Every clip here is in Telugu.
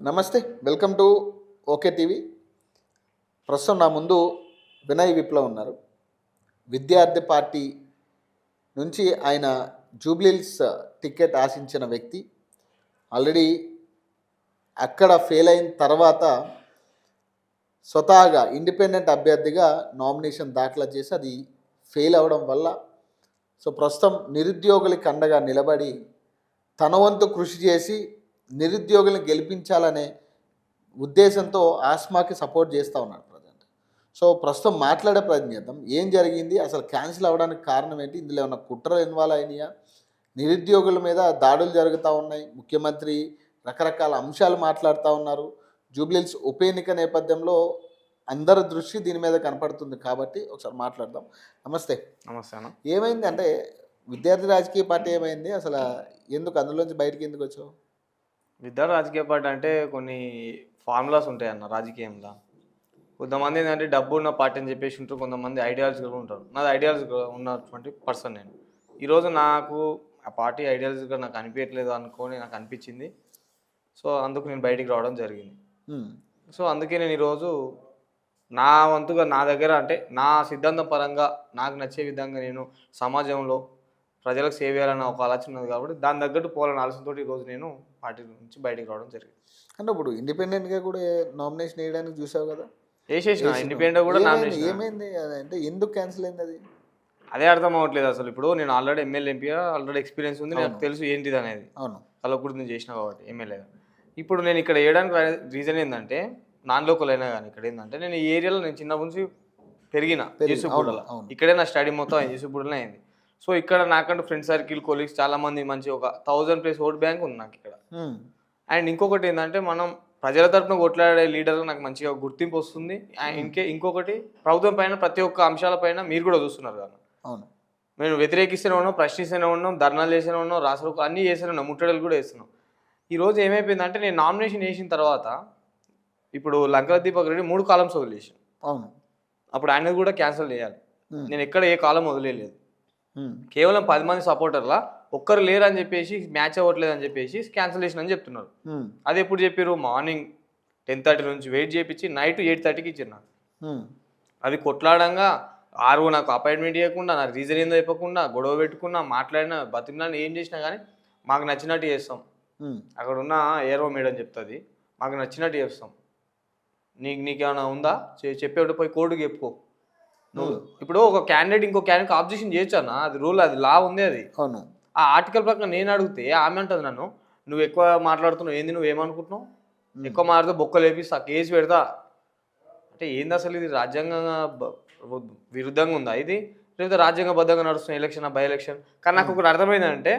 నమస్తే వెల్కమ్ టు ఓకే టీవీ. ప్రస్తుతం నా ముందు వినయ్ విప్లవ్ ఉన్నారు. విద్యార్థి పార్టీ నుంచి ఆయన జూబ్లీల్స్ టికెట్ ఆశించిన వ్యక్తి. ఆల్రెడీ అక్కడ ఫెయిల్ అయిన తర్వాత స్వతహాగా ఇండిపెండెంట్ అభ్యర్థిగా నామినేషన్ దాఖలు చేసి అది ఫెయిల్ అవ్వడం వల్ల సో ప్రస్తుతం నిరుద్యోగులకి అండగా నిలబడి తన వంతు కృషి చేసి నిరుద్యోగులను గెలిపించాలనే ఉద్దేశంతో ఆస్మాకి సపోర్ట్ చేస్తూ ఉన్నాడు ప్రజెంట్. సో ప్రస్తుతం మాట్లాడే ప్రయత్నం చేద్దాం. ఏం జరిగింది? అసలు క్యాన్సిల్ అవ్వడానికి కారణం ఏంటి? ఇందులో ఏమైనా కుట్రలు ఇన్వాల్వ్ అయినాయా? నిరుద్యోగుల మీద దాడులు జరుగుతూ ఉన్నాయి. ముఖ్యమంత్రి రకరకాల అంశాలు మాట్లాడుతూ ఉన్నారు. జూబ్లీల్స్ ఉప ఎన్నిక నేపథ్యంలో అందరి దృష్టి దీని మీద కనపడుతుంది కాబట్టి ఒకసారి మాట్లాడదాం. నమస్తే. నమస్తే అన్న. ఏమైంది? అంటే విద్యార్థి రాజకీయ పార్టీ ఏమైంది? అసలు ఎందుకు అందులోంచి బయటికి ఎందుకు వచ్చావు? విద్యార్థి రాజకీయ పార్టీ అంటే కొన్ని ఫార్ములాస్ ఉంటాయి అన్న రాజకీయంలో. కొంతమంది ఏంటంటే డబ్బు ఉన్న పార్టీ అని చెప్పేసి ఉంటారు కొంతమంది ఐడియాలజీ కూడా ఉంటారు. నాది ఐడియాలజీ ఉన్నటువంటి పర్సన్ నేను. ఈరోజు నాకు ఆ పార్టీ ఐడియాలజీగా నాకు అనిపించట్లేదు అనుకొని నాకు అనిపించింది. సో అందుకు నేను బయటికి రావడం జరిగింది. సో అందుకే నేను ఈరోజు నా వంతుగా నా దగ్గర అంటే నా సిద్ధాంతం పరంగా నాకు నచ్చే విధంగా నేను సమాజంలో ప్రజలకు సేవ చేయాలన్న ఒక ఆలోచన ఉన్నది కాబట్టి దాని తగ్గట్టు పోవాలన్న ఆలోచనతో ఈరోజు నేను పార్టీ నుంచి బయటికి రావడం జరిగింది. అంటే ఇప్పుడు ఇండిపెండెంట్గా కూడా నామినేషన్ వేయడానికి చూసావు కదా? వేసేసిన. ఇండిపెండెంట్ కూడా? నామినేషన్ ఏమైంది? అది అంటే ఎందుకు క్యాన్సిల్ అయింది అది? అదే అర్థం అవ్వట్లేదు అసలు. ఇప్పుడు నేను already MLA MP already experience ఉంది. నాకు. తెలుసు ఏంటిది అనేది. అవును. కలవకూడదు నేను చేసిన కాబట్టి ఎమ్మెల్యేగా ఇప్పుడు నేను ఇక్కడ వేయడానికి రీజన్ ఏంటంటే నాన్ లోకల్ అయినా కానీ ఇక్కడ ఏంటంటే నేను ఈ ఏరియాలో నేను చిన్నప్పటి నుంచి పెరిగిన అవును. ఇక్కడే నా స్టడీ మొత్తం యూసుఫ్గూడలో అయింది. సో ఇక్కడ నాకంటూ ఫ్రెండ్ సర్కిల్ కొలీగ్స్ చాలా మంది మంచి ఒక థౌజండ్ ప్లేస్ ఓట్ బ్యాంక్ ఉంది నాకు ఇక్కడ. ఉమ్, అండ్ ఇంకొకటి ఏంటంటే మనం ప్రజల తరపున కొట్లాడే లీడర్ నాకు మంచిగా గుర్తింపు వస్తుంది. అండ్ ఇంకే ఇంకొకటి ప్రభుత్వం పైన ప్రతి ఒక్క అంశాలపైన మీరు కూడా చూస్తున్నారు కదా. అవును. మేము వ్యతిరేకిస్తూనే ఉన్నాం ప్రశ్నిస్తూనే ఉన్నాం ధర్నాలు చేస్తూనే ఉన్నాం రాసలు అన్నీ చేస్తూనే ఉన్నాం ముట్టడలు కూడా వేస్తున్నాం ఈరోజు ఏమైపోయిందంటే నేను నామినేషన్ వేసిన తర్వాత ఇప్పుడు లంకల దీపక్ రెడ్డి మూడు కాలమ్స్ వదిలేసాను అవును. అప్పుడు ఆయన కూడా క్యాన్సిల్ చేయాలి. ఉమ్, నేను ఎక్కడ ఏ కాలం వదిలేదు కేవలం పది మంది సపోర్టర్లా ఒక్కరు లేరు అని చెప్పేసి మ్యాచ్ అవ్వట్లేదు అని చెప్పేసి క్యాన్సిలేషన్ అని చెప్తున్నారు. అది ఎప్పుడు చెప్పారు మార్నింగ్ టెన్ థర్టీ నుంచి వెయిట్ చేయించి నైట్ ఎయిట్ థర్టీకి ఉమ్, అది కొట్లాడంగా ఆరు నాకు అపాయింట్మెంట్ ఇవ్వకుండా నాకు రీజన్ ఏందో చెప్పకుండా గొడవ పెట్టుకున్నా మాట్లాడినా బతిమిలాని ఏం చేసినా కానీ మాకు నచ్చినట్టు చేస్తాం. అక్కడ ఉన్న ఏరో మేడం చెప్తుంది మాకు నచ్చినట్టు చేస్తాం. నీకు నీకేమైనా ఉందా? చె- చెప్పేవాడు పోయి కోర్టుకి చెప్పుకో. ఇప్పుడు ఒక క్యాండిడేట్ ఇంకో క్యాండిడేట్ ఆబ్జెక్షన్ చేయొచ్చు అన్న. అది రూల్ అది లా ఉంది అది. అవును. ఆ ఆర్టికల్ ప్రకారం నేను అడిగితే ఆమె అంటుంది నన్ను నువ్వు ఎక్కువ మాట్లాడుతున్నావు ఏంది నువ్వు ఏమనుకుంటున్నావు? ఎక్కువ మాట్లాడితే బొక్కలు వేపిస్తా కేసు పెడతా. అంటే ఏంది అసలు ఇది? రాజ్యాంగంగా విరుద్ధంగా ఉందా ఇది? లేకపోతే రాజ్యాంగబద్ధంగా నడుస్తున్న ఎలక్షన్ బై ఎలక్షన్ కానీ నాకు ఒకటి అర్థమైందంటే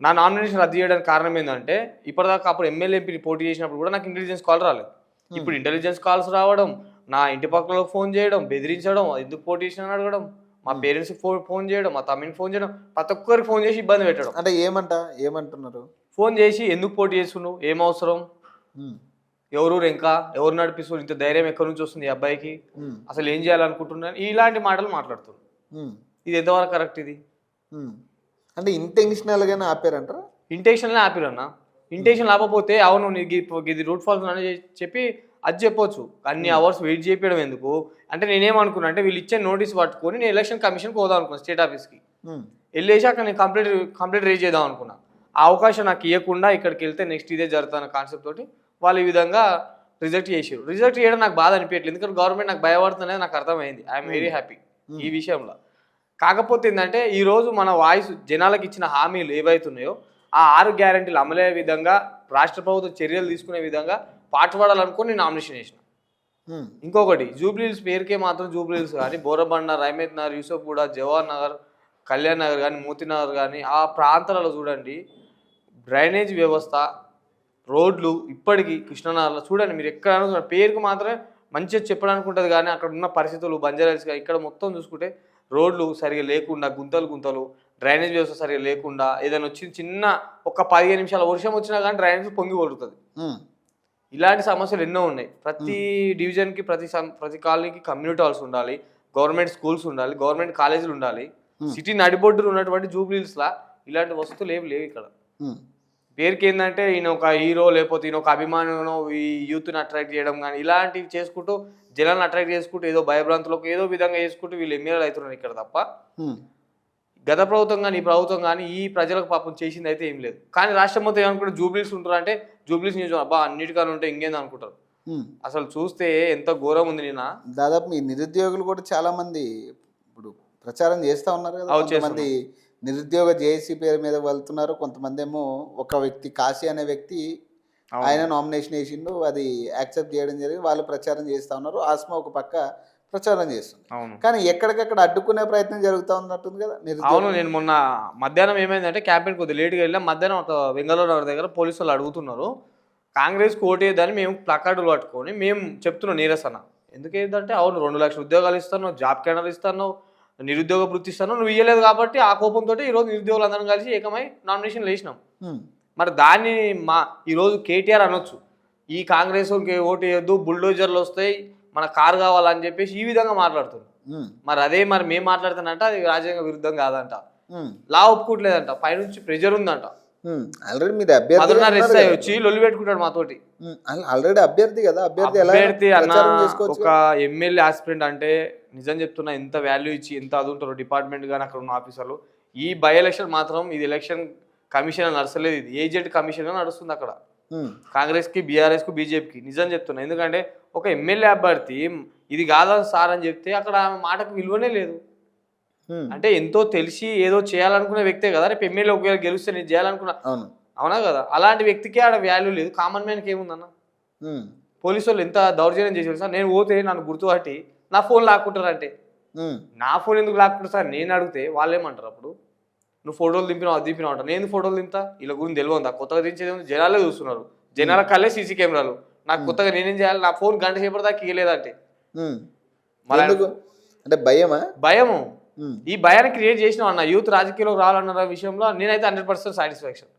నా నామినేషన్ రద్దు చేయడానికి కారణం ఏంటంటే ఇప్పటిదాకా అప్పుడు ఎమ్మెల్యే ఎంపీని పోటీ చేసినప్పుడు కూడా నాకు ఇంటెలిజెన్స్ కాల్ రాలేదు. ఇప్పుడు ఇంటెలిజెన్స్ కాల్స్ రావడం నా ఇంటి పక్కలో ఫోన్ చేయడం బెదిరించడం ఎందుకు పోటీ అడగడం మా పేరెంట్స్కి ఫోన్ ఫోన్ చేయడం మా తమ్మిని ఫోన్ చేయడం ప్రతి ఒక్కరికి ఫోన్ చేసి ఇబ్బంది పెట్టడం. అంటే ఏమంట ఏమంటున్నారు? ఫోన్ చేసి ఎందుకు పోటీ చేస్తున్నావు? ఏం అవసరం? ఎవరు ఇంకా ఎవరు నడిపిస్తున్నారు? ఇంత ధైర్యం ఎక్కడి నుంచి వస్తుంది ఈ అబ్బాయికి? అసలు ఏం చేయాలనుకుంటున్నాను ఇలాంటి మాటలు మాట్లాడుతున్నారు. ఇది ఎంతవరకు కరెక్ట్ ఇది. అంటే ఇంటెన్షనల్గానే ఆపారంటారా? ఇంటెన్షన్లే ఆపిరన్న. ఇంటెన్షన్ లేకపోతే అవును నీకు ఇది రూట్ ఫాల్స్ అని చెప్పి అది చెప్పొచ్చు. అన్ని అవర్స్ వెయిట్ చేయడం ఎందుకు? అంటే నేనేమనుకున్నా అంటే వీళ్ళు ఇచ్చే నోటీస్ పట్టుకొని నేను ఎలక్షన్ కమిషన్కి పోదాం అనుకున్నా స్టేట్ ఆఫీస్కి. వెళ్ళేసి అక్కడ నేను కంప్లీట్ కంప్లీట్ రేజ్ చేద్దాం అనుకున్నా. ఆ అవకాశం నాకు ఇవ్వకుండా ఇక్కడికి వెళ్తే నెక్స్ట్ ఇదే జరుగుతున్న కాన్సెప్ట్ తోటి వాళ్ళు ఈ విధంగా రిజెక్ట్ చేసారు రిజెక్ట్ చేయడం నాకు బాధ అనిపించట్లేదు ఎందుకంటే గవర్నమెంట్ నాకు భయపడుతుందని నాకు అర్థమైంది. ఐఎమ్ వెరీ హ్యాపీ ఈ విషయంలో. కాకపోతే ఏంటంటే ఈరోజు మన వాయిస్ జనాలకు ఇచ్చిన హామీలు ఏవైతున్నాయో ఆ ఆరు గ్యారంటీలు అమలయ్యే విధంగా రాష్ట్ర ప్రభుత్వం చర్యలు తీసుకునే విధంగా పాటుపడాలనుకొని నేను నామినేషన్ చేసిన ఇంకొకటి జూబ్లీహిల్స్ పేరుకే మాత్రం జూబ్లీహిల్స్ కానీ బోరబండ రైమత్ నగర్ యూసఫ్గూడ జవహర్ నగర్ కళ్యాణ్ నగర్ కానీ మోతీ నగర్ కానీ ఆ ప్రాంతాలలో చూడండి డ్రైనేజ్ వ్యవస్థ రోడ్లు ఇప్పటికీ కృష్ణనగర్లో చూడండి మీరు ఎక్కడ పేరుకు మాత్రమే మంచిగా చెప్పడానికి ఉంటుంది కానీ అక్కడ ఉన్న పరిస్థితులు బంజారాల్స్ ఇక్కడ మొత్తం చూసుకుంటే రోడ్లు సరిగా లేకుండా గుంతలు గుంతలు డ్రైనేజ్ వ్యవస్థ సరిగా లేకుండా ఏదైనా వచ్చి చిన్న ఒక పదిహేను నిమిషాల వర్షం వచ్చినా కానీ డ్రైనేజ్ పొంగి పడుతుంది ఇలాంటి సమస్యలు ఎన్నో ఉన్నాయి. ప్రతి డివిజన్కి ప్రతి ప్రతి కాలనీకి కమ్యూనిటీ హాల్స్ ఉండాలి గవర్నమెంట్ స్కూల్స్ ఉండాలి గవర్నమెంట్ కాలేజీలు ఉండాలి. సిటీ నడిబొడ్డులు ఉన్నటువంటి జూబ్లీస్లా ఇలాంటి వస్తువులు ఏమి లేవు ఇక్కడ. పేరుకి ఏంటంటే ఈయన ఒక హీరో లేకపోతే ఈయన ఒక అభిమానులను ఈ యూత్ని అట్రాక్ట్ చేయడం కానీ ఇలాంటివి చేసుకుంటూ జనాలను అట్రాక్ట్ చేసుకుంటూ ఏదో భయభ్రాంతులకు ఏదో విధంగా చేసుకుంటూ వీళ్ళు ఎమ్మెల్యేలు అవుతున్నారు ఇక్కడ తప్ప. గత ప్రభుత్వం కానీ ఈ ప్రభుత్వం కానీ ఈ ప్రజలకు పాపం చేసింది అయితే ఏం లేదు. కానీ రాష్ట్రం మొత్తం ఏమనుకుంటారు జూబ్లీస్ ఉంటారు అంటే జూబ్లీస్ న్యూస్ అబ్బా అన్నిటికన్నా ఉంటే ఇంకేంది అనుకుంటారు. అసలు చూస్తే ఎంత ఘోరం ఉంది నిన్న దాదాపు మీ నిరుద్యోగులు కూడా చాలా మంది ఇప్పుడు ప్రచారం చేస్తా ఉన్నారు కదా కొంతమంది నిరుద్యోగ జేఏసీ పేరు మీద వెళ్తున్నారు కొంతమంది ఏమో ఒక వ్యక్తి కాశీ అనే వ్యక్తి. ఆయన నామినేషన్ వేసిండు అది యాక్సెప్ట్ చేయడం జరిగింది వాళ్ళు ప్రచారం చేస్తా ఉన్నారు ఆస్మా ఒక పక్క ప్రచారం చేస్తుంది. అవును. కానీ ఎక్కడికక్కడ అడ్డుకునే ప్రయత్నం జరుగుతూ ఉన్నట్టుంది కదా అవును నేను మొన్న మధ్యాహ్నం ఏమైందంటే క్యాంపెయిన్ కొద్దిగా లేట్గా వెళ్ళా. మధ్యాహ్నం ఒక వెంగళూరు నగర్ దగ్గర పోలీసు వాళ్ళు అడుగుతున్నారు కాంగ్రెస్ ఓటేదని మేము ప్లకార్డులు పట్టుకొని మేము చెప్తున్నాం నీరస్ అన్న ఎందుకు ఏంటంటే అవును రెండు లక్షల ఉద్యోగాలు ఇస్తాను జాబ్ క్యాడర్ ఇస్తాను నిరుద్యోగ వృత్తి ఇస్తాను నువ్వు ఇయ్యలేదు కాబట్టి ఆ కోపంతో ఈరోజు నిరుద్యోగులు అందరం కలిసి ఏకమై నామినేషన్ వేసినాం. మరి దాన్ని మా ఈరోజు కేటీఆర్ అనొచ్చు. ఈ కాంగ్రెస్ ఓటు వేయొద్దు బుల్డోజర్లు వస్తాయి మన కారు కావాలని చెప్పేసి ఈ విధంగా మాట్లాడుతుంది మరి అదే మరి మేము మాట్లాడుతానంట అది రాజ్యాంగ విరుద్ధం కాదంట. లా ఒప్పుకోవట్లేదంట పైనుంచి ప్రెజర్ ఉందంట. ఆల్రెడీ అభ్యర్థి. వచ్చి లొల్లి పెట్టుకుంటాడు మాతోటి. ఆల్రెడీ అభ్యర్థి కదా అభ్యర్థి అభ్యర్థి అన్న ఒక ఎమ్మెల్యే ఆస్పిరెంట్ అంటే నిజం చెప్తున్నా ఎంత వాల్యూ ఇచ్చి ఎంత అది ఉంటారో డిపార్ట్మెంట్ కానీ అక్కడ ఉన్న ఆఫీసర్లు ఈ బై ఎలక్షన్ మాత్రం ఇది ఎలక్షన్ కమిషన్ అని నడచలేదు ఇది ఏజెంట్ కమిషన్ నడుస్తుంది అక్కడ. ఉమ్, కాంగ్రెస్కి బీఆర్ఎస్కి బీజేపీకి నిజం చెప్తున్నా. ఎందుకంటే ఒక ఎమ్మెల్యే అభ్యర్థి ఇది కాదా సార్ అని చెప్తే అక్కడ ఆమె మాటకు విలువనే లేదు. అంటే ఎంతో తెలిసి ఏదో చేయాలనుకునే వ్యక్తే కదా రేపు ఎమ్మెల్యే ఒకవేళ గెలిస్తే నేను చేయాలనుకున్నా. అవును. అవునా కదా? అలాంటి వ్యక్తికి ఆడ వాల్యూ లేదు. కామన్ మ్యాన్కి ఏముందన్న? పోలీసు వాళ్ళు ఎంత దౌర్జన్యం చేశారు సార్? నేను పోతే నన్ను గుర్తుపట్టి నా ఫోన్ లాక్కుంటారంటే. నా ఫోన్ ఎందుకు లాక్కుంటారు సార్? నేను అడిగితే వాళ్ళు ఏమంటారు అప్పుడు? నువ్వు ఫోటోలు దింపినావు అది దింపినావు అంటారు. నేను ఫోటోలు దింపుతా? వీళ్ళ గురించి తెలియదు? కొత్తగా దించేది జనాలే చూస్తున్నారు. జనాల కళ్ళే సీసీ కెమెరాలు. నాకు కొత్తగా నేనేం చేయాలి? నా ఫోన్ గంట సేపటి దాకా ఎందుకు? అంటే భయమా? భయము. ఈ భయాన్ని క్రియేట్ చేసిన అన్న. యూత్ రాజకీయంలోకి రావాలన్న విషయంలో నేనైతే హండ్రెడ్ పర్సెంట్ సాటిస్ఫాక్షన్.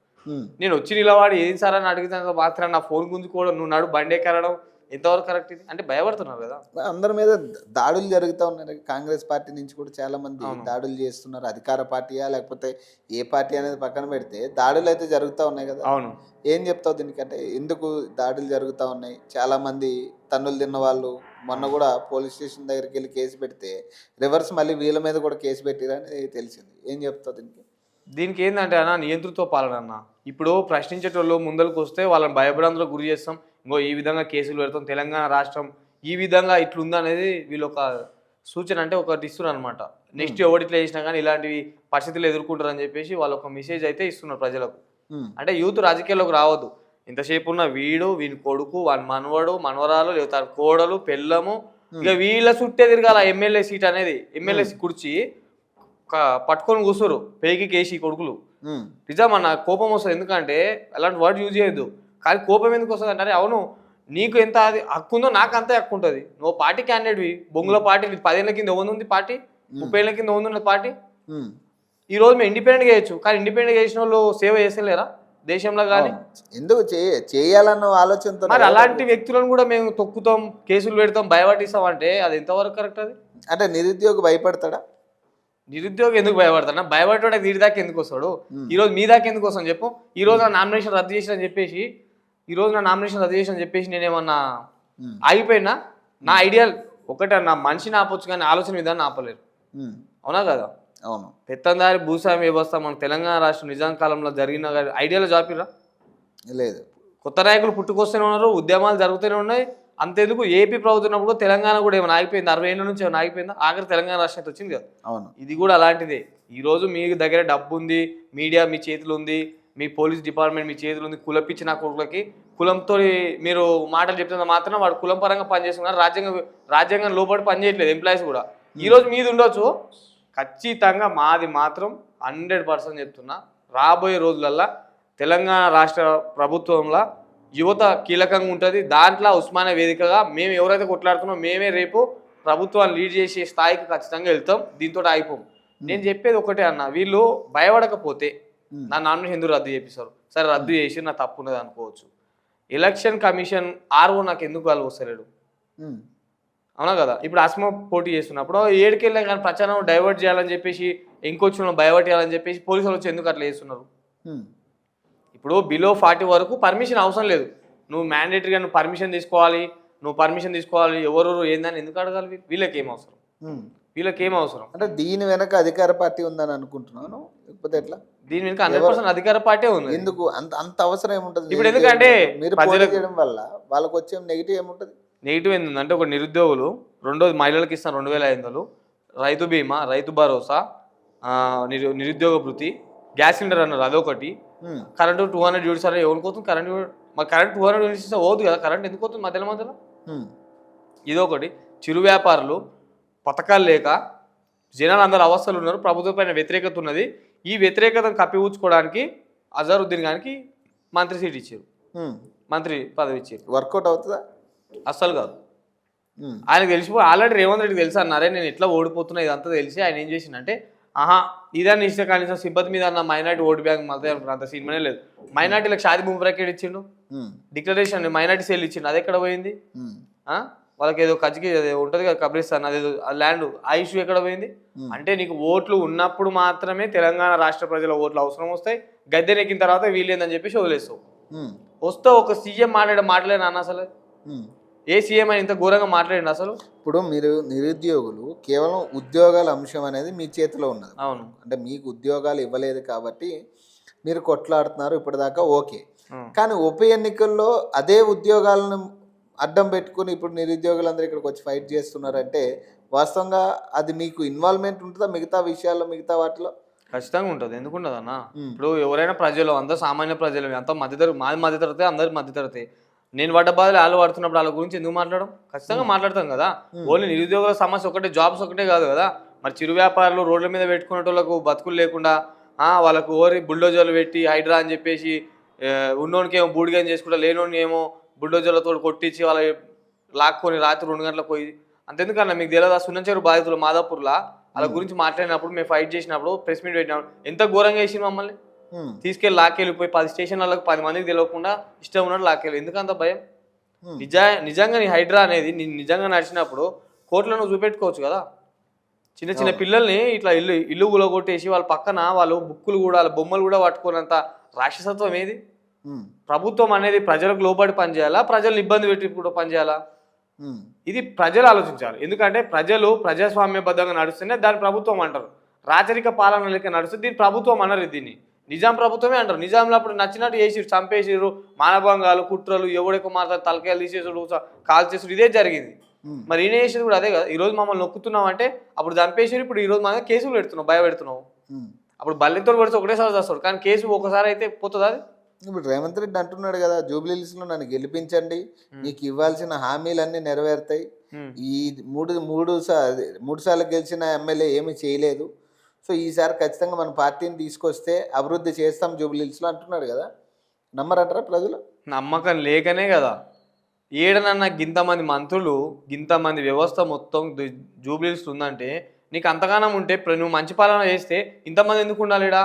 నేను వచ్చి నిలవాడి ఏం సార్? అని అడిగితే మాత్రం నా ఫోన్ గుంజుకోవడం నువ్వు నడు బండి ఎక్కడం ఎంతవరకు కరెక్ట్ ఇది? అంటే భయపడుతున్నారు కదా? అందరి మీద దాడులు జరుగుతూ ఉన్నాయి. కాంగ్రెస్ పార్టీ నుంచి కూడా చాలా మంది. దాడులు చేస్తున్నారు. అధికార పార్టీయా లేకపోతే ఏ పార్టీ అనేది పక్కన పెడితే దాడులు అయితే జరుగుతూ ఉన్నాయి కదా? అవును. ఏం చెప్తావు దీనికంటే? ఎందుకు దాడులు జరుగుతూ ఉన్నాయి? చాలా మంది తన్నులు తిన్న వాళ్ళు మొన్న కూడా పోలీస్ స్టేషన్ దగ్గరికి వెళ్ళి కేసు పెడితే రివర్స్ మళ్ళీ వీళ్ళ మీద కూడా కేసు పెట్టిరని తెలిసింది. ఏం చెప్తావు దీనికి? దీనికి ఏంటంటే అన్న నియంతృత్వ పాలన అన్న. ఇప్పుడు ప్రశ్నించేటోళ్ళు ముందరకు వస్తే వాళ్ళని భయభ్రాంతులకు గురి చేస్తాం. ఇంకో ఈ విధంగా కేసులు పెడతాం. తెలంగాణ రాష్ట్రం ఈ విధంగా ఇట్లుంది అనేది వీళ్ళు ఒక సూచన అంటే ఒకటి ఇస్తున్నారు అనమాట నెక్స్ట్ ఎవరు ఇట్లా చేసినా కానీ ఇలాంటివి పరిస్థితులు ఎదుర్కొంటారని చెప్పేసి వాళ్ళు ఒక మెసేజ్ అయితే ఇస్తున్నారు ప్రజలకు. ఉమ్, అంటే యూత్ రాజకీయాల్లోకి రావద్దు. ఇంతసేపు ఉన్న వీడు వీని కొడుకు వాని మనవడు మనవరాలు లేదా తన కోడలు పెళ్ళము ఇక వీళ్ళ చుట్టే తిరగాల ఎమ్మెల్యే సీట్ అనేది ఎమ్మెల్యే కుర్చీ క- పట్టుకొని కూర్చోరు పేకి కేసి కొడుకులు. నిజం అన్న కోపం వస్తుంది. ఎందుకంటే అలాంటి వర్డ్ యూజ్ చేయొద్దు. కానీ కోపం ఎందుకు వస్తుంది అంటే అవును నీకు ఎంత అది హక్కు ఉందో నాకు అంతే హక్కు ఉంటుంది. నువ్వు పార్టీ క్యాండిడేట్వి బొంగుల పార్టీ పదేళ్ళ కింద ఎవరు ఉంది పార్టీ ముప్పై ఏళ్ళ కింద ఎవరు ఉన్నది పార్టీ. ఈ రోజు మేము ఇండిపెండెంట్గా చేయొచ్చు. కానీ ఇండిపెండెంట్గా చేసిన వాళ్ళు సేవ చేసలేరా దేశంలో కానీ? ఎందుకు చేయ చేయాలన్న ఆలోచనతో మరి అలాంటి వ్యక్తులను కూడా మేము తొక్కుతాం కేసులు పెడతాం భయపట్టిస్తాం అంటే అది ఎంతవరకు కరెక్ట్ అది? అంటే నిరుద్యోగి భయపడతాడా? నిరుద్యోగి ఎందుకు భయపడతాడు? భయపడటాడు వీడి దాకా ఎందుకు వస్తాడు? ఈ రోజు మీ దాకా ఎందుకు వస్తాను చెప్పు. ఈ రోజు నామినేషన్ రద్దు చేసిన చెప్పేసి ఈ రోజు నా నామినేషన్ రద్దు చేసిన చెప్పేసి నేనేమన్నా ఆగిపోయినా? నా ఐడియా ఒకటే నా మనిషిని ఆపొచ్చు కానీ ఆలోచన విధానం ఆపలేరు. అవునా కదా? అవును. పెత్తందారి భూస్వామి వ్యవస్థ మన తెలంగాణ రాష్ట్రం నిజాం కాలంలో జరిగిన ఐడియాలో జాపిరా? లేదు. కొత్త నాయకులు పుట్టుకొస్తూనే ఉన్నారు ఉద్యమాలు జరుగుతూనే ఉన్నాయి. అంతెందుకు ఏపీ ప్రభుత్వం తెలంగాణ కూడా ఏమైనా ఆగిపోయింది? అరవై ఏళ్ళ నుంచి ఏమైనా ఆగిపోయిందా? ఆఖరి తెలంగాణ రాష్ట్రం అయితే వచ్చింది కదా. అవును. ఇది కూడా అలాంటిదే. ఈరోజు మీ దగ్గర డబ్బు ఉంది మీడియా మీ చేతిలో ఉంది మీ పోలీస్ డిపార్ట్మెంట్ మీ చేతులు ఉంది కులపిచ్చిన కొడుకులకి. కులంతో మీరు మాటలు చెప్తున్న మాత్రం వాడు కులం పరంగా పనిచేస్తున్నారు రాజ్యాంగం రాజ్యాంగం లోపడి పనిచేయట్లేదు ఎంప్లాయీస్ కూడా. ఈరోజు మీది ఉండొచ్చు. ఖచ్చితంగా మాది మాత్రం హండ్రెడ్ పర్సెంట్ చెప్తున్నా. రాబోయే రోజులల్లో తెలంగాణ రాష్ట్ర ప్రభుత్వంలో యువత కీలకంగా ఉంటుంది. దాంట్లో ఉస్మానియా వేదికగా మేము ఎవరైతే కొట్లాడుతున్నామో మేమే రేపు ప్రభుత్వాన్ని లీడ్ చేసే స్థాయికి ఖచ్చితంగా వెళ్తాం. దీంతో ఆగిపోం. నేను చెప్పేది ఒకటే అన్న వీళ్ళు భయపడకపోతే నా నామినేషన్ ఎందుకు రద్దు చేపిస్తారు? సరే రద్దు చేసి నా తప్పు ఉన్నది అనుకోవచ్చు. ఎలక్షన్ కమిషన్ ఆర్ఓ నాకు ఎందుకు వాళ్ళు వస్తలేడు? అవునా కదా? ఇప్పుడు అస్మ పోటీ చేస్తున్నప్పుడు ఏడుకెళ్ళా కానీ ప్రచారం డైవర్ట్ చేయాలని చెప్పేసి ఇంకొచ్చిన భయపట్ చేయాలని చెప్పేసి పోలీసులు వచ్చి ఎందుకు అట్లా చేస్తున్నారు? ఇప్పుడు బిలో ఫార్టీ వరకు పర్మిషన్ అవసరం లేదు. నువ్వు మ్యాండేటరీగా నువ్వు పర్మిషన్ తీసుకోవాలి నువ్వు పర్మిషన్ తీసుకోవాలి ఎవరు ఏందని ఎందుకు అడగాలి? వీళ్ళకి ఏం అవసరం. వీళ్ళకి ఏం అవసరం? అంటే దీని వెనక అధికార పార్టీ ఉందని అనుకుంటున్నాను లేకపోతే ఎట్లా? దీని వెనుక హండ్రెడ్ పర్సెంట్ అధికార పార్టీ ఉంది. ఎందుకు? అంత అంత అవసరం ఏముంటుంది ఇప్పుడు ఎందుకంటే మీరు పోటీ చేయడం వల్ల వాళ్ళకి వచ్చే నెగిటివ్ ఏముంటుంది నెగిటివ్ ఏంటంటే ఒక నిరుద్యోగులు రెండోది మహిళలకు ఇస్తాను రెండు వేల ఐదు వందలు రైతు బీమా రైతు భరోసా నిరు నిరుద్యోగ భృతి గ్యాస్ సిలిండర్ అన్నారు అదొకటి. కరెంటు టూ హండ్రెడ్ యూనిట్స్ అనే ఎవరికి పోతుంది? కరెంట్ మరి కరెంట్ టూ హండ్రెడ్ యూనిట్స్ పోదు కదా? కరెంట్ ఎందుకు పోతుంది మధ్యలో మధ్యలో. ఇదొకటి. చిరు వ్యాపారులు పథకాలు లేక జనాలు అందరు అవస్థలు ఉన్నారు. ప్రభుత్వం పైన వ్యతిరేకత ఉన్నది. ఈ వ్యతిరేకతను కప్పిపుచ్చుకోవడానికి అజరుద్దీన్ గారికి మంత్రి సీట్ ఇచ్చారు. మంత్రి పదవి ఇచ్చారు. వర్కౌట్ అవుతుందా? అస్సలు కాదు. ఆయనకు తెలిసిపోయి ఆల్రెడీ రేవంత్ రెడ్డికి తెలుసు అన్నారే నేను ఎట్లా ఓడిపోతున్నా ఇదంతా తెలిసి ఆయన ఏం చేసిందంటే ఆహా ఇదాన్ని ఇస్తే కనీసం సిబ్బంది మీద అన్న మైనార్టీ ఓటు బ్యాంక్ మళ్ళీ అంత సినిమానే లేదు. మైనార్టీలకు షాది భూమి బ్రాకెట్ ఇచ్చిండు. డిక్లరేషన్ మైనార్టీ సేల్ ఇచ్చిండు. అది ఎక్కడ పోయింది? వాళ్ళకి ఏదో అది ఉంటుంది కదా కబ్రిస్తాన్ అదేదో ఆ ల్యాండ్ ఆ ఇష్యూ ఎక్కడ పోయింది. అంటే నీకు ఓట్లు ఉన్నప్పుడు మాత్రమే తెలంగాణ రాష్ట్ర ప్రజల ఓట్లు అవసరం వస్తాయి. గద్దెనెక్కిన తర్వాత వీలేదని చెప్పేసి వదిలేస్తావు. వస్తే ఒక సీఎం మాట్లాడే మాట్లాడిన అన్న అసలు. ఏ సీఎం అని ఇంత ఘోరంగా మాట్లాడిండు అసలు? ఇప్పుడు మీరు నిరుద్యోగులు కేవలం ఉద్యోగాల అంశం అనేది మీ చేతిలో ఉన్నది. అవును. అంటే మీకు ఉద్యోగాలు ఇవ్వలేదు కాబట్టి మీరు కొట్లాడుతున్నారు ఇప్పటిదాకా ఓకే. కానీ ఉప ఎన్నికల్లో అదే ఉద్యోగాలను అడ్డం పెట్టుకుని ఇప్పుడు నిరుద్యోగులందరూ ఇక్కడికి వచ్చి ఫైట్ చేస్తున్నారంటే వాస్తవంగా అది మీకు ఇన్వాల్వ్మెంట్ ఉంటుందా? మిగతా విషయాల్లో మిగతా వాటిలో? ఖచ్చితంగా ఉంటుంది. ఎందుకు ఉండదు అన్న. ఇప్పుడు ఎవరైనా ప్రజలు అందరూ సామాన్య ప్రజలు అంతా మధ్యతర మాది మధ్యతరతే అందరు మధ్యతరతే నేను పడ్డ బాధలు వాళ్ళు పడుతున్నప్పుడు వాళ్ళ గురించి ఎందుకు మాట్లాడడం? ఖచ్చితంగా మాట్లాడతాం కదా. ఓన్లీ నిరుద్యోగుల సమస్య ఒకటే జాబ్స్ ఒకటే కాదు కదా. మరి చిరు వ్యాపారాలు రోడ్ల మీద పెట్టుకునేటోళ్ళకు బతుకులు లేకుండా వాళ్ళకు ఓరి బుల్డోజర్లు పెట్టి హైడ్రా అని చెప్పేసి ఉన్నోనికి ఏమో బూడిగని చేసుకుంటా లేనోని ఏమో బుల్డోజర్లతో కొట్టించి వాళ్ళ లాక్కొని రాత్రి రెండు గంటలకు పోయి అంతెందుకన్నా మీకు తెలియదా సున్నంచేరు బాధితులు మాదాపూర్లా? వాళ్ళ గురించి మాట్లాడినప్పుడు మేము ఫైట్ చేసినప్పుడు ప్రెస్ మీట్ పెట్టినప్పుడు ఎంత ఘోరంగా వేసింది మమ్మల్ని. తీసుకెళ్ళి లాక్కెళ్ళిపోయి పది స్టేషన్లకు పది మందికి తెలియకుండా ఇష్టం ఉన్నట్టు లాక్కెళ్ళి. ఎందుకంత భయం. నిజా నిజంగా నీ హైడ్రా అనేది నీ నిజంగా నడిచినప్పుడు కోర్టులో నువ్వు చూపెట్టుకోవచ్చు కదా? చిన్న చిన్న పిల్లల్ని ఇట్లా ఇల్లు ఇల్లు కొట్టేసి వాళ్ళ పక్కన వాళ్ళు బుక్కులు కూడా వాళ్ళ బొమ్మలు కూడా పట్టుకున్నంత రాక్షసత్వం ఏది. ప్రభుత్వం అనేది ప్రజలకు లోబడి పనిచేయాలా? ప్రజలను ఇబ్బంది పెట్టి కూడా పనిచేయాలా? ఉమ్. ఇది ప్రజలు ఆలోచించాలి. ఎందుకంటే ప్రజలు ప్రజాస్వామ్యబద్ధంగా నడుస్తేనే దాని ప్రభుత్వం అంటారు. రాచరిక పాలన లెక్క నడుస్తుంది దీని ప్రభుత్వం అనరు దీన్ని. నిజాం ప్రభుత్వమే అంటారు. నిజాంలో అప్పుడు నచ్చినట్టు చేసిరు చంపేసిరు మానభంగాలు కుట్రలు ఎవడెక్కువ మాట్లాడు తలకాయలు తీసేసుడు కాల్ చేసుడు ఇదే జరిగింది. ఉమ్. మరి ఈయన చేసేది కూడా అదే కదా. ఈ రోజు మమ్మల్ని నొక్కుతున్నాం అంటే అప్పుడు చంపేసిరు ఇప్పుడు ఈ రోజు మన కేసులు పెడుతున్నావు భయపెడుతున్నావు. అప్పుడు బల్లెంతో పెడితే ఒకటేసారి చేస్తాడు. కానీ కేసు ఒకసారి అయితే పోతుంది అది? ఇప్పుడు రేవంత్ రెడ్డి అంటున్నాడు కదా జూబ్లీహిల్స్లో నన్ను గెలిపించండి నీకు ఇవ్వాల్సిన హామీలన్నీ నెరవేరుతాయి. ఈ మూడు మూడు మూడు సార్లు గెలిచిన ఎమ్మెల్యే ఏమీ చేయలేదు. సో ఈసారి ఖచ్చితంగా మన పార్టీని తీసుకొస్తే అభివృద్ధి చేస్తాం జూబ్లీహిల్స్లో అంటున్నాడు కదా. నమ్మరంటారా ప్రజలు? నమ్మకం లేకనే కదా. ఏడనన్న గింతమంది మంత్రులు గింతమంది వ్యవస్థ మొత్తం జూబ్లీస్ ఉందంటే నీకు అంతగానం ఉంటే నువ్వు మంచి పాలన చేస్తే ఇంతమంది ఎందుకు ఉండాలిడా?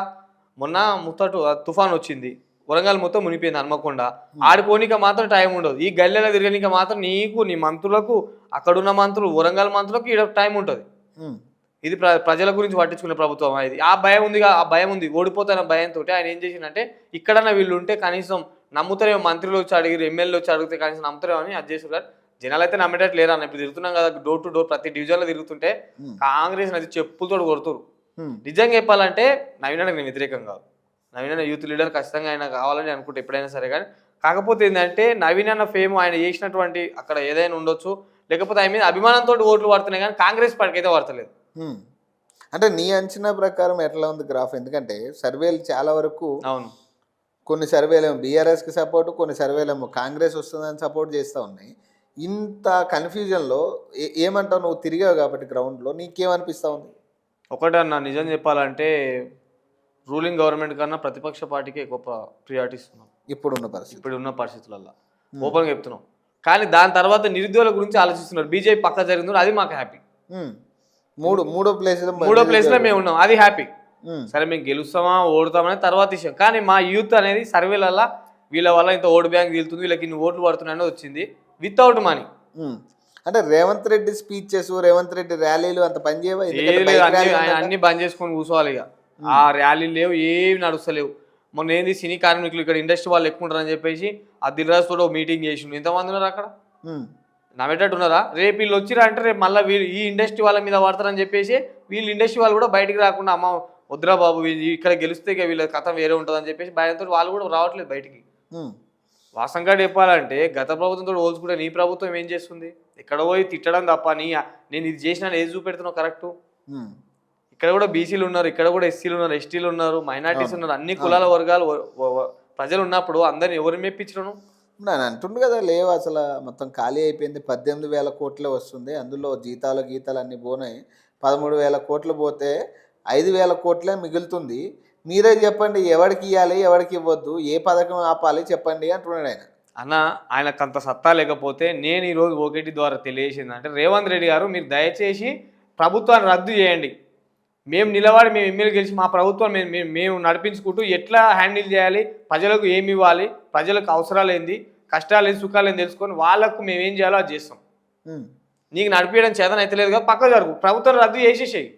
మొన్న ముత్తటు తుఫాన్ వచ్చింది. వరంగల్ మొత్తం మునిపోయింది హన్మకొండ. ఆడిపోనీక మాత్రం టైం ఉండదు. ఈ గల్లెల తిరగనీక మాత్రం నీకు నీ మంత్రులకు అక్కడున్న మంత్రులు వరంగల్ మంత్రులకు ఈడ టైం ఉంటుంది. ఇది ప్ర ప్రజల గురించి పట్టించుకునే ప్రభుత్వం ఇది. ఆ భయం ఉందిగా ఆ భయం ఉంది. ఓడిపోతున్న భయంతో ఆయన ఏం చేసిందంటే ఇక్కడన్నా వీళ్ళు ఉంటే కనీసం నమ్ముతారేమో మంత్రులు వచ్చి అడిగిరు ఎమ్మెల్యేలు వచ్చి అడిగితే కనీసం నమ్ముతారేమో అని అది చేసారు జనాలు అయితే నమ్మేటట్టు లేరు అన్న. ఇప్పుడు తిరుగుతున్నాం కదా డోర్ టు డోర్ ప్రతి డివిజన్లో తిరుగుతుంటే కాంగ్రెస్ అది చెప్పులతో కొడుతురు నిజంగా చెప్పాలంటే నవీనానికి నేను వ్యతిరేకం కాదు. నవీన యూత్ లీడర్ ఖచ్చితంగా ఆయన కావాలని అనుకుంటే ఎప్పుడైనా సరే కానీ కాకపోతే ఏంటంటే నవీన్ అన్న ఫేమ్ ఆయన చేసినటువంటి అక్కడ ఏదైనా ఉండొచ్చు. లేకపోతే ఆయన మీద అభిమానంతో ఓట్లు పడుతున్నాయి కానీ కాంగ్రెస్ పార్టీకి అయితే పడతలేదు. అంటే నీ అంచనా ప్రకారం ఎట్లా ఉంది గ్రాఫ్? ఎందుకంటే సర్వేలు చాలా వరకు అవును. కొన్ని సర్వేలు ఏమో బీఆర్ఎస్కి సపోర్ట్ కొన్ని సర్వేలు ఏమో కాంగ్రెస్ వస్తుందని సపోర్ట్ చేస్తూ ఉన్నాయి. ఇంత కన్ఫ్యూజన్లో ఏ- ఏమంటావు? నువ్వు తిరిగావు కాబట్టి గ్రౌండ్లో నీకేమనిపిస్తూ ఉంది? ఒకటన్నా నిజం చెప్పాలంటే రూలింగ్ గవర్నమెంట్ కన్నా ప్రతిపక్ష పార్టీకి ఎక్కువ ప్రియారిటీ ఇస్తున్నాం. ఇప్పుడున్న పరిస్థితి. ఇప్పుడు ఉన్న పరిస్థితులలో ఓపెన్గా చెప్తున్నాం. కానీ దాని తర్వాత నిరుద్యోగుల గురించి ఆలోచిస్తున్నారు. బీజేపీ పక్క జరిగిందో అది మాకు హ్యాపీ ఉమ్. మూడు మూడో ప్లేస్ మూడో ప్లేస్లో మేము ఉన్నాం. అది హ్యాపీ సరే మేము గెలుస్తామా ఓడుతామని తర్వాత విషయం. కానీ మా యూత్ అనేది సర్వేలల్లో వీళ్ళ వల్ల ఇంత ఓటు బ్యాంక్ తీలుతుంది వీళ్ళకి ఇన్ని ఓట్లు పడుతున్నాయని వచ్చింది. వితౌట్ మనీ అంటే రేవంత్ రెడ్డి స్పీచెస్ రేవంత్ రెడ్డి ర్యాలీలు అంత పని చేయవా. అన్ని బంద్ చేసుకొని కూర్చోవాలి ఇక. ఆ ర్యాలీలు లేవు ఏవి నడుస్తలేవు. మొన్న ఏంది సినీ కార్మికులు ఇక్కడ ఇండస్ట్రీ వాళ్ళు ఎక్కువ ఉంటారని చెప్పేసి ఆ దిల్రాజ్ ఒక మీటింగ్ చేసిండు. ఎంతమంది ఉన్నారు అక్కడ? నవ్వేటట్టు ఉన్నారా? రేపు వీళ్ళు వచ్చిరా అంటే రేపు మళ్ళీ వీళ్ళు ఈ ఇండస్ట్రీ వాళ్ళ మీద పడతారని చెప్పేసి వీళ్ళు ఇండస్ట్రీ వాళ్ళు కూడా బయటికి రాకుండా అమ్మ వద్దురా బాబు ఇక్కడ గెలిస్తే ఇక వీళ్ళ కథ వేరే ఉంటుందని చెప్పేసి భయంతో వాళ్ళు కూడా రావట్లేదు బయటికి. వాస్తవంగా చెప్పాలంటే గత ప్రభుత్వంతో పోల్చుకుంటే నీ ప్రభుత్వం ఏం చేస్తుంది? ఎక్కడ పోయి తిట్టడం తప్ప నీ నేను ఇది చేసిన ఏది చూపెడుతున్నావు కరెక్ట్? ఇక్కడ కూడా బీసీలు ఉన్నారు ఇక్కడ కూడా ఎస్సీలు ఉన్నారు ఎస్టీలు ఉన్నారు మైనార్టీస్ ఉన్నారు అన్ని కులాల వర్గాలు ప్రజలు ఉన్నప్పుడు అందరిని ఎవరిని మెప్పించడం నేను అంటుండు కదా లేవు అసలు మొత్తం ఖాళీ అయిపోయింది. పద్దెనిమిది వేల కోట్లే వస్తుంది. అందులో జీతాలు గీతాలు అన్నీ పోనాయి. పదమూడు వేల కోట్లు పోతే ఐదు వేల కోట్లే మిగులుతుంది. మీరే చెప్పండి ఎవరికి ఇవ్వాలి ఎవరికి ఇవ్వద్దు ఏ పథకం ఆపాలి చెప్పండి అంటున్నాడు ఆయన. అన్న ఆయనకు అంత సత్తా లేకపోతే నేను ఈరోజు ఓకేటి ద్వారా తెలియజేసింది అంటే రేవంత్ రెడ్డి గారు మీరు దయచేసి ప్రభుత్వాన్ని రద్దు చేయండి. మేము నిలబడి మేము ఎమ్మెల్యే గెలిచి మా ప్రభుత్వం మేము మేము- నడిపించుకుంటూ ఎట్లా హ్యాండిల్ చేయాలి? ప్రజలకు ఏమి ఇవ్వాలి? ప్రజలకు అవసరాలు ఏంది? కష్టాలు ఏంది? సుఖాలు ఏంది తెలుసుకొని వాళ్ళకు మేము ఏం చేయాలో అది చేస్తాం. నీకు నడిపించడం చేతన అయితే లేదు కదా పక్క జరుగు. ప్రభుత్వం రద్దు చేసేసేయి.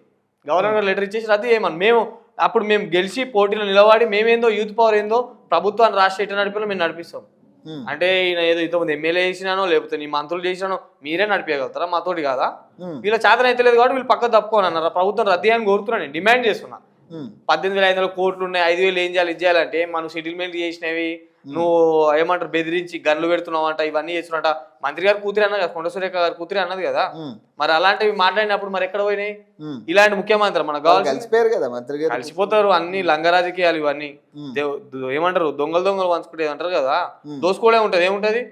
గవర్నర్ లెటర్ ఇచ్చేసి రద్దు చేయమని. మేము అప్పుడు మేము గెలిచి పోటీలో నిలబడి మేమేందో యూత్ పవర్ ఏందో ప్రభుత్వాన్ని రాష్ట్ర ఎట్లా నడిపిలో మేము నడిపిస్తాం. అంటే ఈయన ఏదో ఇంతమంది ఎమ్మెల్యే చేసినానో లేకపోతే నీ మంత్రులు చేసినానో మీరే నడిపించగలుగుతారా మాతోటి కాదా? వీళ్ళ చేతన అయితే లేదు కాబట్టి వీళ్ళు పక్క తప్పుకోని అన్నారు ప్రభుత్వం రద్దు చేయని కోరుతున్నాను నేను డిమాండ్ చేస్తున్నా. ఉమ్, పద్దెనిమిది వేల ఐదు వందల కోట్లు ఉన్నాయి ఐదు వేలు ఏం చేయాలి ఇది చేయాలంటే మనం సెటిల్మెంట్ చేసినవి నువ్వు ఏమంటారు బెదిరించి గన్లు పెడుతున్నావు అంట ఇవన్నీ చేస్తున్నట మంత్రి గారు కూతురు అన్నది కదా కొండ సురేఖ గారు కూతురి అన్నది కదా. మరి అలాంటివి మాట్లాడినప్పుడు మరి ఎక్కడ పోయినాయి. ఇలాంటి ముఖ్యమంత్రి మనకు కలిసిపోయారు కదా మంత్రి గారు కలిసిపోతారు అన్ని లంగ రాజకీయాలు ఇవన్నీ. ఏమంటారు దొంగలు దొంగలు పంచుకుంటే అంటారు కదా. దోసుకోవడే ఉంటది ఏముంటది?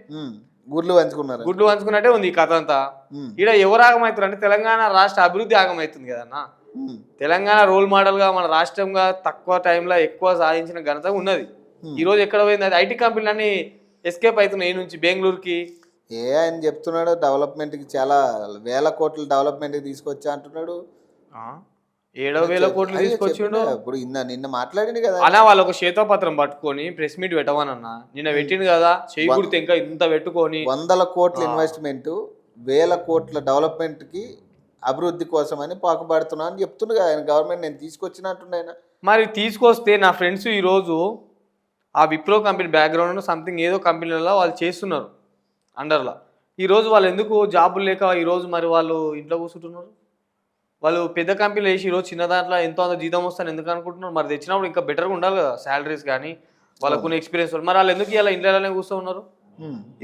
గుడ్లు పంచుకున్నారు. గుడ్లు పంచుకున్నట్టే ఉంది ఈ కథ అంతా. ఈడ ఎవరు ఆగమవుతారు అంటే తెలంగాణ రాష్ట్ర అభివృద్ధి ఆగమవుతుంది కదన్న. తెలంగాణ రోల్ మోడల్గా మన రాష్ట్రంగా తక్కువ టైంలో ఎక్కువ సాధించిన ఘనత ఉన్నది. Hmm. ఈ రోజు ఎక్కడ పోయింది? అది ఐటీ కంపెనీలు అన్ని ఎస్కేప్ అవుతున్నాయి నుంచి బెంగళూరుకి. ఏ ఆయన చెప్తున్నాడు డెవలప్మెంట్కి చాలా వేల కోట్లు డెవలప్మెంట్కి తీసుకొచ్చా అంటున్నాడు. ఏడో వేల కోట్లు తీసుకొచ్చిండు. ఇప్పుడు నిన్న నిన్న మాట్లాడింది కదా. అలా వాళ్ళు ఒక శ్వేతపత్రం పట్టుకొని ప్రెస్ మీట్ పెట్టమనన్న. నిన్న పెట్టిండు కదా చేయి గుర్తు ఇంకా ఇంత పెట్టుకొని. వందల కోట్ల. ఇన్వెస్ట్మెంట్ వేల కోట్ల డెవలప్మెంట్కి అభివృద్ధి కోసం అని పాకుపడుతున్నా అని చెప్తుండు కదా ఆయన గవర్నమెంట్ నేను తీసుకొచ్చినట్టుండే ఆయన. మరి తీసుకొస్తే నా ఫ్రెండ్స్ ఈరోజు ఆ విప్రో కంపెనీ బ్యాక్గ్రౌండ్ సంథింగ్ ఏదో కంపెనీలలో వాళ్ళు చేస్తున్నారు అండర్లో ఈరోజు వాళ్ళు ఎందుకు జాబులు లేక ఈరోజు మరి వాళ్ళు ఇంట్లో కూర్చుంటున్నారు? వాళ్ళు పెద్ద కంపెనీలు వేసి ఈరోజు చిన్న దాంట్లో ఎంతో అంత జీతం వస్తాను ఎందుకు అనుకుంటున్నారు? మరి తెచ్చినప్పుడు ఇంకా బెటర్గా ఉండాలి కదా శాలరీస్ కానీ వాళ్ళకు కొన్ని ఎక్స్పీరియన్స్ మరి వాళ్ళు ఎందుకు ఇలా ఇంట్లోనే కూర్చో ఉన్నారు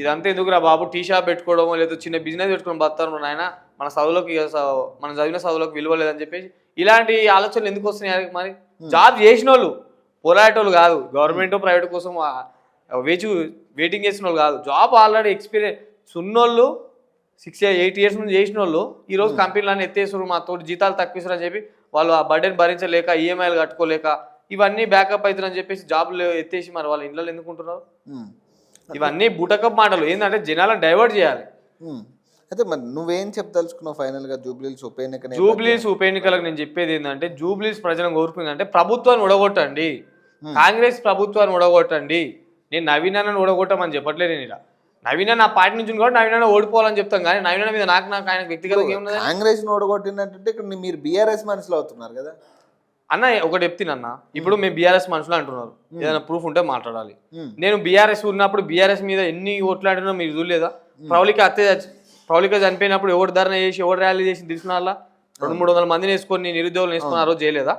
ఇదంతా ఎందుకురా బాబు టీ షాప్ పెట్టుకోవడం లేదా చిన్న బిజినెస్ పెట్టుకోవడం బతారు నాయన? మన చదువులోకి మనం చదివిన చదువులోకి విలువ లేదని చెప్పేసి ఇలాంటి ఆలోచనలు ఎందుకు వస్తున్నాయి మరి జాబ్ చేసిన వాళ్ళు పోరాటోళ్ళు కాదు గవర్నమెంట్ ప్రైవేట్ కోసం వేచి వెయిటింగ్ చేసిన వాళ్ళు కాదు. జాబ్ ఆల్రెడీ ఎక్స్పీరియన్స్ ఉన్నోళ్ళు సిక్స్ ఎయిట్ ఇయర్స్ నుంచి చేసిన వాళ్ళు ఈ రోజు కంపెనీలను ఎత్తేసారు మా తోటి జీతాలు తక్కువ అని చెప్పి వాళ్ళు ఆ బర్డెన్ భరించలేక ఈఎంఐలు కట్టుకోలేక ఇవన్నీ బ్యాకప్ అవుతారని చెప్పేసి జాబ్లు ఎత్తేసి మరి వాళ్ళ ఇంట్లో ఎందుకుంటున్నారు ఉమ్, ఇవన్నీ బుటకప్ మాటలు. ఏంటంటే జనాలను డైవర్ట్ చేయాలి. అయితే మరి నువ్వేం చెప్పదలుచుకున్నావు ఫైనల్గా జూబ్లీస్ ఉప ఎన్నిక జూబ్లీస్ ఉప ఎన్నికలకు నేను చెప్పేది ఏంటంటే జూబ్లీస్ ప్రజలను కోరుకుంది అంటే ప్రభుత్వాన్ని ఉడగొట్టండి కాంగ్రెస్ ప్రభుత్వాన్ని ఉడగొట్టండి నేను నవీన్ అన్నని ఉడగొట్టమని చెప్పట్లేదు నేను ఇలా. నవీన్ అన్న నా పార్టీ నుంచి కాబట్టి నవీన్ అన్న ఓడిపోవాలని చెప్తాం కానీ నవీన్ అన్న మీద నాకు నాకు ఆయన వ్యక్తిగతంగా ఏమున్నది? కాంగ్రెస్ ఓడగొట్టినట్టుంటే ఇక్కడ మీరు బీఆర్ఎస్ మనుషులు అవుతున్నారు కదా. అన్న ఒకటి చెప్తున్నా ఇప్పుడు మేము బీఆర్ఎస్ మనుషులు అంటున్నారు. ఏదైనా ప్రూఫ్ ఉంటే మాట్లాడాలి. నేను బీఆర్ఎస్ ఉన్నప్పుడు బీఆర్ఎస్ మీద ఎన్ని ఓట్లాడినా మీరు చూడలేదా? ప్రౌలిక హత్య ప్రౌలిక చనిపోయినప్పుడు ఎవరు ధరణ చేసి ఎవరు ర్యాలీ చేసి తెలిసిన వాళ్ళ రెండు మూడు వందల మందిని వేసుకొని నిరుద్యోగులు వేసుకొని ఆ రోజు చేయలేదా?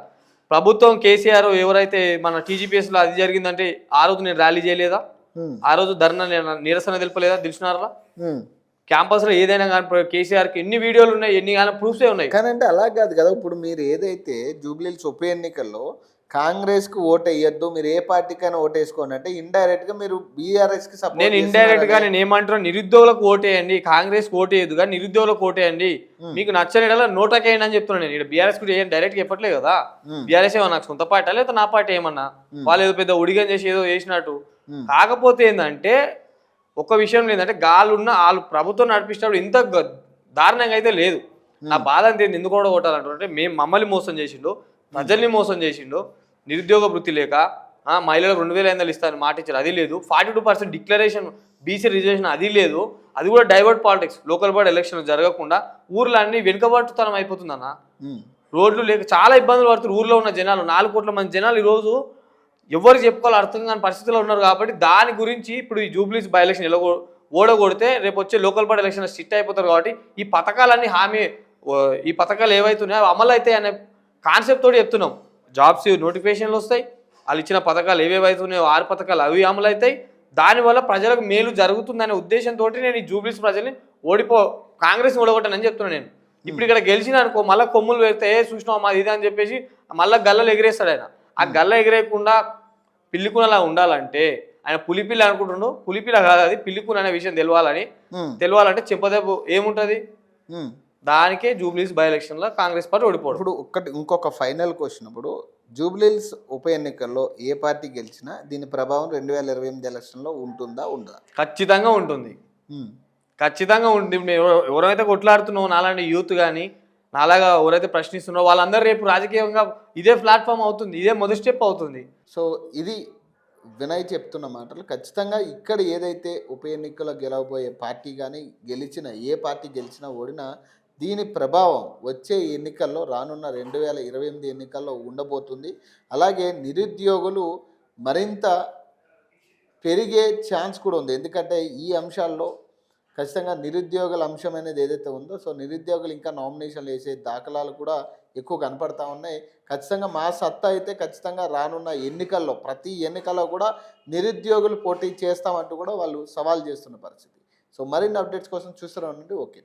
ప్రభుత్వం కేసీఆర్ ఎవరైతే మన TGPS లో అది జరిగిందంటే ఆ రోజు నేను ర్యాలీ చేయలేదా? ఆ రోజు ధర్నా నిరసన తెలుపలేదా? తెలిసినారా ఉమ్. క్యాంపస్లో ఏదైనా కానీ కేసీఆర్కి ఎన్ని వీడియోలు ఉన్నాయి ఎన్ని కానీ ప్రూఫ్సే ఉన్నాయి. కానీ అంటే అలా కాదు కదా ఇప్పుడు మీరు ఏదైతే జూబ్లీస్ ఉప ఎన్నికల్లో కాంగ్రెస్కి ఓటు వేయొద్దు మీరు ఏ పార్టీకైనా ఓటు వేసుకోండి అంటే ఇండైరెక్ట్గా మీరు బీఆర్ఎస్కి సపోర్ట్ నేను ఇండైరెక్ట్గా నేను ఏమంటున్నా నిరుద్యోగులకు ఓటేయండి కాంగ్రెస్ ఓటేయదు కానీ నిరుద్యోగులకు ఓటేయండి. మీకు నచ్చని నోటకేయండి అని చెప్తున్నాను నేను. ఇక్కడ బీఆర్ఎస్ కూడా ఏం డైరెక్ట్ చెప్పట్లేదు కదా. బీఆర్ఎస్ ఏమన్నా నాకు సొంత పార్టీ లేదా నా పార్టీ ఏమన్నా? వాళ్ళు ఏదో పెద్ద ఉడిగం చేసి ఏదో చేసినట్టు. కాకపోతే ఏంటంటే ఒక విషయం ఏంటంటే గాలున్న వాళ్ళు ప్రభుత్వం నడిపించినప్పుడు ఇంత దారుణంగా అయితే లేదు. నా బాధ అంతే ఎందుకు కూడా కొట్టాలంటే మేము మమ్మల్ని మోసం చేసిండు ప్రజల్ని మోసం చేసిండు నిరుద్యోగ వృత్తి లేక మహిళలకు రెండు వేల ఐదు వందలు ఇస్తాను మాట ఇచ్చారు అది లేదు. Forty two percent declaration BC reservation అది లేదు. అది కూడా divert politics local body election జరగకుండా ఊర్లో అన్ని వెనుకబాటుతనం అయిపోతుందన్న రోడ్లు లేక చాలా ఇబ్బందులు పడుతున్నారు ఊర్లో ఉన్న జనాలు నాలుగు కోట్ల మంది జనాలు ఈరోజు ఎవరు చెప్పుకోవాలి అర్థం కాని పరిస్థితిలో ఉన్నారు కాబట్టి దాని గురించి ఇప్పుడు ఈ జూబ్లీస్ బై ఎలక్షన్ ఎలా ఓడగొడితే రేపు వచ్చే లోకల్ బాడీ ఎలక్షన్ స్ట్రిక్ట్ అయిపోతారు కాబట్టి ఈ పథకాలన్నీ హామీ ఈ పథకాలు ఏవైతున్నాయో అమలు అవుతాయి అనే కాన్సెప్ట్ తోటి చెప్తున్నాం. జాబ్స్ నోటిఫికేషన్లు వస్తాయి. వాళ్ళు ఇచ్చిన పథకాలు ఏవేవి అవుతున్నాయో ఆరు పథకాలు అవి అమలు అవుతాయి. దానివల్ల ప్రజలకు మేలు జరుగుతుందనే ఉద్దేశంతో నేను ఈ జూబ్లీస్ ప్రజల్ని ఓడిపో కాంగ్రెస్ ఓడగొట్టానని చెప్తున్నాను నేను. ఇప్పుడు ఇక్కడ గెలిచిన అనుకో మళ్ళీ కొమ్ములు పెడితే ఏ చూసినావు మాది ఇది అని చెప్పేసి మళ్ళీ గల్లలు ఎగిరేస్తాడు ఆయన. ఆ గల్ల ఎగిరేయకుండా పిల్లికునలా ఉండాలంటే ఆయన పులిపిల్ల అనుకుంటుండు పులిపిల్ల కాదు అది పిల్లికున అనే విషయం తెలవాలని. తెలవాలంటే చెప్పదేపు ఏముంటుంది. దానికే జూబ్లీస్ బై ఎలక్షన్లో కాంగ్రెస్ పార్టీ ఓడిపోవడం. ఇప్పుడు ఒక్కటి ఇంకొక ఫైనల్ క్వశ్చన్ ఇప్పుడు జూబ్లీల్స్ ఉప ఎన్నికల్లో ఏ పార్టీ గెలిచినా దీని ప్రభావం రెండు వేల ఇరవై ఎనిమిది ఎలక్షన్లో ఉంటుందా ఉండదా? ఖచ్చితంగా ఉంటుంది. ఖచ్చితంగా ఉంటుంది ఎవరైతే కొట్లాడుతున్నావు నాలాంటి యూత్ కానీ నాలాగా ఎవరైతే ప్రశ్నిస్తున్నారో వాళ్ళందరూ రేపు రాజకీయంగా ఇదే ప్లాట్ఫామ్ అవుతుంది ఇదే మొదటి స్టెప్ అవుతుంది. సో ఇది వినయ్ చెప్తున్న మాటలు. ఖచ్చితంగా ఇక్కడ ఏదైతే ఉప ఎన్నికల్లో గెలవబోయే పార్టీ కానీ గెలిచిన ఏ పార్టీ గెలిచినా ఓడినా దీని ప్రభావం వచ్చే ఎన్నికల్లో రానున్న రెండు వేల ఇరవై ఎనిమిది ఎన్నికల్లో ఉండబోతుంది. అలాగే నిరుద్యోగులు మరింత పెరిగే ఛాన్స్ కూడా ఉంది. ఎందుకంటే ఈ అంశాల్లో ఖచ్చితంగా నిరుద్యోగుల అంశం అనేది ఏదైతే ఉందో సో నిరుద్యోగులు ఇంకా నామినేషన్లు వేసే దాఖలాలు కూడా ఎక్కువ కనపడతా ఉన్నాయి. ఖచ్చితంగా మా సత్తా అయితే ఖచ్చితంగా రానున్న ఎన్నికల్లో ప్రతి ఎన్నికల్లో కూడా నిరుద్యోగులు పోటీ చేస్తామంటూ కూడా వాళ్ళు సవాల్ చేస్తున్న పరిస్థితి. సో మరిన్ని అప్డేట్స్ కోసం చూస్తూనే ఉండండి. ఓకే